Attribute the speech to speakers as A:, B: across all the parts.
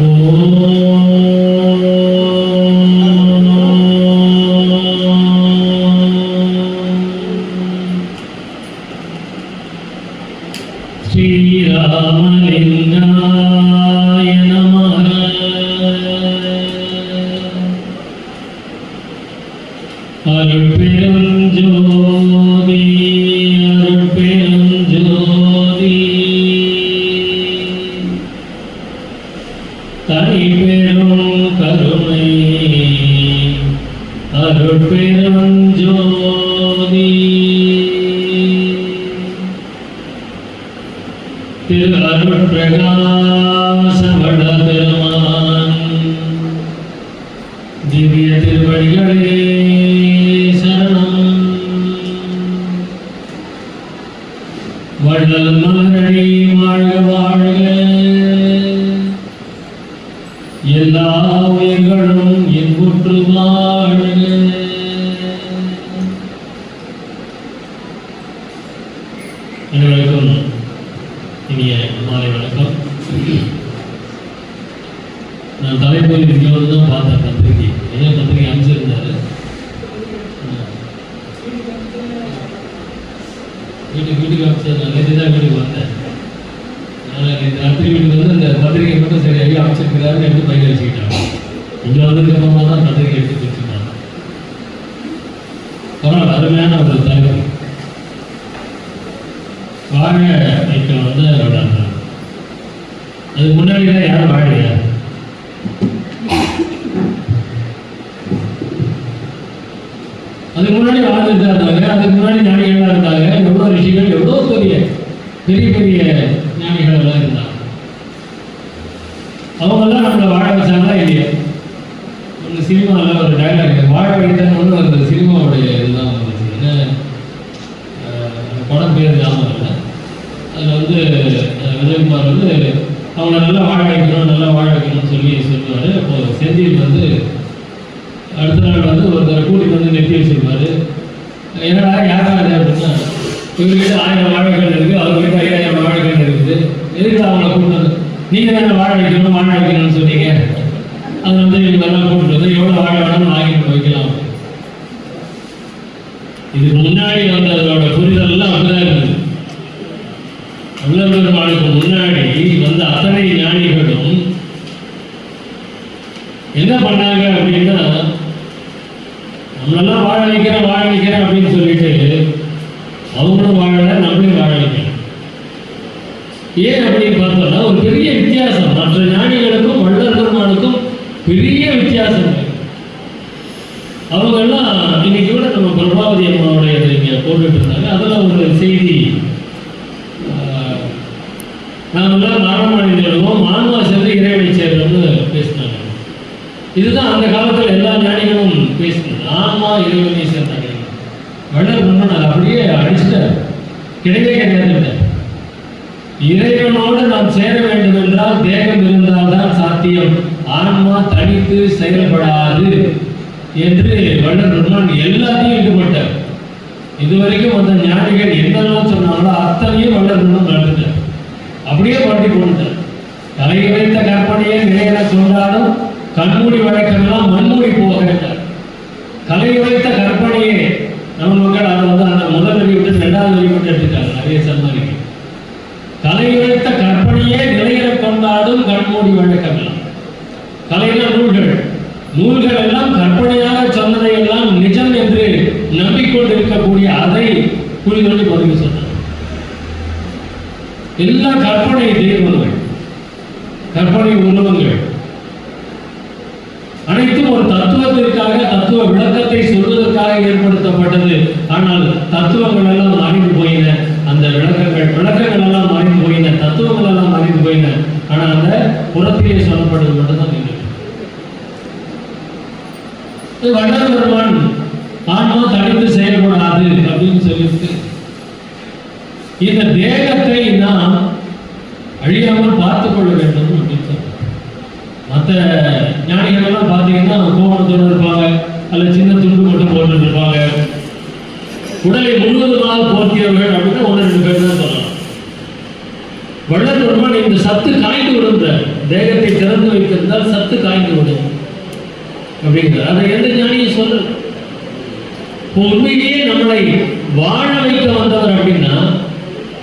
A: Oh. தனிப்பெரும் கருணை அருட்பெருஞ்சோதி திரு அருட்பிரகாச வடபெருமான் திவ்ய திருவடிகளே சரணம் வள்ளல் மலரடி வாழ்க வாழ்க எல்லா உயிர்களும் இன்புற்று வாழ்க அனைவருக்கும் இனிய மாலை வணக்கம். நான் தலைப்பு இங்கே வந்து தான் பார்த்தேன் பத்திரிகை. ஏன் பத்திரிகை அனுப்பிச்சிருந்தாரு. வீட்டுக்கு வீட்டுக்கு அனுப்பிச்சிருந்தேன் நான் நேற்று தான் வீட்டுக்கு வந்தேன். அதனால் நேற்று வீட்டுக்கு வந்து இந்த பத்திரிகை மட்டும் சரியாக அமைச்சிருக்கிறாருன்னு எடுத்து பையில வச்சுக்கிட்டாங்க இங்கே வந்ததுக்கப்புறமா தான் பத்திரிகை எடுத்து வச்சுருந்தாங்க பரவாயில்ல அருமையான ஒரு தகவல் வாழ வைக்க வந்து விடாங்க அதுக்கு முன்னாடி தான் யாரும் வாழையா அதுக்கு முன்னாடி வாழ்ந்துட்டு இருந்தாங்க அதுக்கு முன்னாடி ஞானிகளாக இருந்தாங்க எவ்வளோ ரிஷிகள் எவ்வளோ பெரிய பெரிய பெரிய ஞானிகள் எல்லாம் இருந்தாங்க. அவங்கெல்லாம் நம்மளை வாழ வச்சாங்களா இல்லையா? ஒரு சினிமாவில் ஒரு டைலாக் வாழ வைத்தன்னு அந்த சினிமாவுடைய இதுதான் வந்துச்சு என்ன? படம் பேர் ஞாபகம் இல்லை அதில் வந்து விஜயகுமார் வந்து அவங்கள நல்லா வாழ வைக்கணும் நல்லா வாழ வைக்கணும்னு சொல்லி சொல்லுவார். அப்போ செந்தில் வந்து அடுத்த நாள் வந்து ஒருத்தரை கூட்டிகிட்டு வந்து நிறுத்தி வச்சிருப்பார் என்னடா யாரா அது அப்படின்னா இவர்கிட்ட ஆயிரம் வாழைகள் இருக்குது அவர்கிட்ட எதுக்கு அவங்கள கூட்டு நீங்கள் தானே வாழ வைக்கணும் வாழ வைக்கணும்னு சொன்னீங்க. அது வந்து இவங்கெல்லாம் கூப்பிட்டு வந்து எவ்வளோ வாழ வேணாலும் வாங்கிட்டு வைக்கலாம். இதுக்கு முன்னாடி வந்து அதோட புரிதல்லாம் அப்படிதான் இருந்தது. வள்ளல் பெருமாளுக்கு முன்னாடி வந்த அத்தனை ஞானிகளும் என்ன பண்ணாங்க அப்படின்னா நம்மளெல்லாம் வாழ வைக்கிறேன் வாழ வைக்கிறேன் அப்படின்னு சொல்லிட்டு அவங்களும் வாழலை நம்மளையும் வாழ வைக்கிறேன் ஏன் அப்படின்னு பார்த்தோம்னா ஒரு பெரிய வித்தியாசம். மற்ற ஞானிகளுக்கும் வள்ளல் பெரிய வித்தியாசம். அவங்கெல்லாம் இன்னைக்கு கூட நம்ம பிரபாவதி அம்மாவுடைய இதை இங்கே போட்டுட்டு இருந்தாங்க அதெல்லாம் ஒரு செய்தி. ஆஹ், நாமெல்லாம் நாராயணிகளும் மாமா சென்று இறைவனை சேர்றோம்னு பேசினாங்க. இதுதான் அந்த காலத்தில் எல்லா ஞானிகளும் பேசினது. ஆன்மா இறைவனை சேர்ந்தாங்க வள்ளல் பண்ண அப்படியே அடிச்சுட்டார். கிடையவே கிடையாது இறைவனோடு நாம் சேர வேண்டும் என்றால் தேகம் இருந்தால்தான் சாத்தியம். ஆன்மா தனித்து செயல்படாது என்று வள்ளல் பெருமான் எல்லாத்தையும் ஈடுபட்டார் இதுவரைக்கும் அந்த ஞானிகள் என்னெல்லாம் சொன்னாங்களோ அத்தனையும் வள்ளல் பெருமான் நடந்துட்டார் அப்படியே பாட்டி போட்டார் தலை வைத்த கற்பனையே நிறைய சொன்னாலும் கண்மூடி வழக்கெல்லாம் மண்மூடி போகிறார் கலை வைத்த கற்பனையே நம்ம மக்கள் அதை வந்து அந்த முதல் வரி ரெண்டாவது வழிபட்டு விட்டு எடுத்துட்டாங்க. நிறைய சம்மாதிக்கு கலை கற்பனையே நிலையில கொண்டாடும் கண்மூடி வழக்கமெல்லாம் கலையில நூல்கள். நூல்கள் எல்லாம் கற்பனையாக சொன்னதை எல்லாம் நிஜம் என்று நம்பிக்கொண்டிருக்கக்கூடிய அதை புரிதொழி பதிவு சொன்னார் எல்லாம் கற்பனை தெய்வங்கள் கற்பனை உருவங்கள் அனைத்தும் ஒரு தத்துவத்திற்காக தத்துவ விளக்கத்தை சொல்வதற்காக ஏற்படுத்தப்பட்டது. ஆனால் தத்துவங்கள் எல்லாம் விளக்கங்கள் விளக்கங்கள் எல்லாம் மறைந்து போயின தத்துவங்கள் எல்லாம் மறைந்து போயின ஆனால் அந்த புறத்திலே சொல்லப்படுவது மட்டும்தான் நின்று வள்ளல் பெருமான் ஆன்மா தனித்து செயல்படாது அப்படின்னு சொல்லிட்டு இந்த தேகத்தை நாம் அழியாமல் பார்த்துக் கொள்ள வேண்டும் அப்படின்னு மற்ற ஞானிகள் எல்லாம் பார்த்தீங்கன்னா கோவணத்தோடு இருப்பாங்க அல்ல சின்ன துண்டு மட்டும் போட்டு இருப்பாங்க. உடலை முழுவதுமாக போர்த்தியவர்கள் அப்படின்னா ஒன்று ரெண்டு பேர் தான் சொல்லலாம் வள்ளல் இந்த சத்து காய்ந்து விடுன்ற தேகத்தை திறந்து வைத்திருந்தால் சத்து காய்ந்து விடும் அப்படிங்கிறார். அதை எந்த ஞானியும் சொல்லு. இப்போ உண்மையிலேயே நம்மளை வாழ வைக்க வந்தவர் அப்படின்னா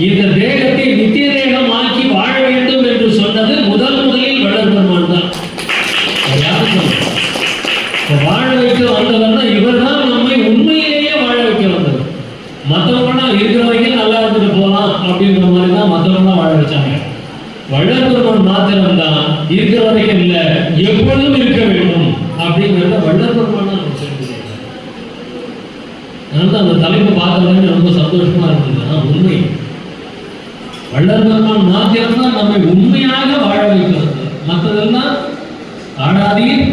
A: இந்த தேகத்தை நித்திய தேகமாக்கி வாழ வேண்டும் என்று சொன்னது முதல் முதலில் வள்ளல் பெருமான் தான் அது யாரும் சொல்லல. இப்போ வாழ வைக்க வந்தவர்னா இவர் தான் நம்மை உண்மையிலேயே வாழ வைக்க வந்தவர் மற்றவங்களாம் இருக்கிற வரைக்கும் நல்லா இருந்துட்டு போகலாம் அப்படின்ற மாதிரி தான் மற்றவங்களாம் வாழ வச்சாங்க வள்ளல் பெருமான் மாத்திரம் தான் இருக்கிற வரைக்கும் இல்லை எப்பொழுதும் இருக்க வேண்டும் அப்படிங்கிறத வள்ளல் பெருமான் தான் நமக்கு சொல்லிக் கொடுக்கிறார். அதனால தான் அந்த தலைப்பு பார்த்த உடனே ரொம்ப சந்தோஷமா இருந்தது. ஆனா உண்மை. வள்ளல் பெருமான் மாத்திரம்தான் நம்மை உண்மையாக வாழ வைக்கிறது. மற்றதெல்லாம் ஆடாதீர்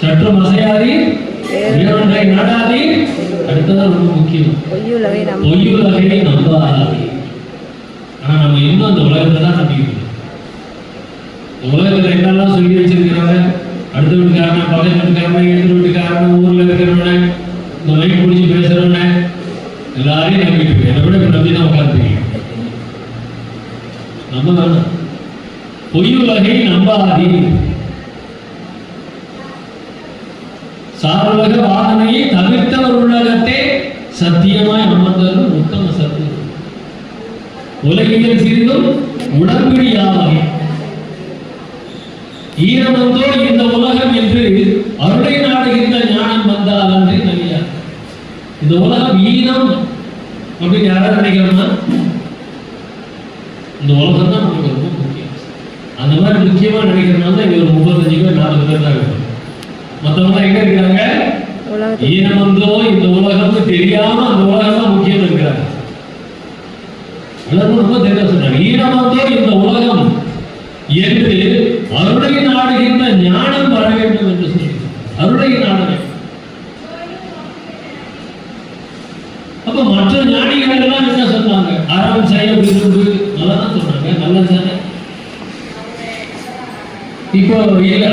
A: சற்றும் அசையாதீர் வேறொன்றை நாடாதீர். அடுத்ததான் ரொம்ப முக்கியம்.
B: பொய்யுலகை நம்ப.
A: பொய்யுலகை நம்பாதீர். ஆனா நம்ம இன்னும் அந்த உலகத்தை தான் நம்பிக்கிறோம் உலகத்தில் என்னெல்லாம் சொல்லி வச்சிருக்கிறாங்க? அடுத்த வீட்டுக்காரன் பக்கத்து வீட்டுக்காரன் எடுத்து வீட்டுக்காரன் ஊர்ல இருக்கிறவன இந்த மைக் பிடிச்சி பேசுறவன எல்லாரையும் நம்பிட்டு இருக்கு என்னை விட நம்பி தான் உட்காந்துருக்கீங்க நம்ம பொய் உலகை நம்பாதி. சாருலக வாதனையை தவிர்த்தவர் உள்ளகத்தே சத்தியமாய் அமர்ந்ததும் உத்தம சத்தியம். உலகியல் சிறிதும் உடம்பிடியாமை ஈரமந்தோ இந்த உலகம் என்று அருளை நாடுகின்ற ஞானம் வந்தால் அன்றே நவியா இந்த உலகம் ஈனம் அப்படின்னு யாராவது நினைக்கிறோம்னா? இந்த உலகம் தான் நமக்கு ரொம்ப முக்கியம். அந்த மாதிரி முக்கியமா நினைக்கிறனால தான் இங்க ஒரு முப்பத்தஞ்சு பேர் நாலு பேர் தான் இருக்கும். மற்றவங்க எங்க இருக்கிறாங்க?
B: உலகத்தை
A: ஈனமந்தோ இந்த உலகம்னு தெரியாம அந்த உலகம் தான் முக்கியம் இருக்கிறாங்க. எல்லாரும் ரொம்ப தெளிவா சொன்னாங்க இந்த உலகம் என்று அருளை நாடுகின்ற ஞானம் வர வேண்டும் என்று சொல்லி அருளை நாட வேண்டும் அப்ப மற்ற ஞானிகள் எல்லாம் என்ன சொன்னாங்க அறம் செய்ய விரும்பு நல்லா தான் சொன்னாங்க நல்லது தானே இப்போ இல்ல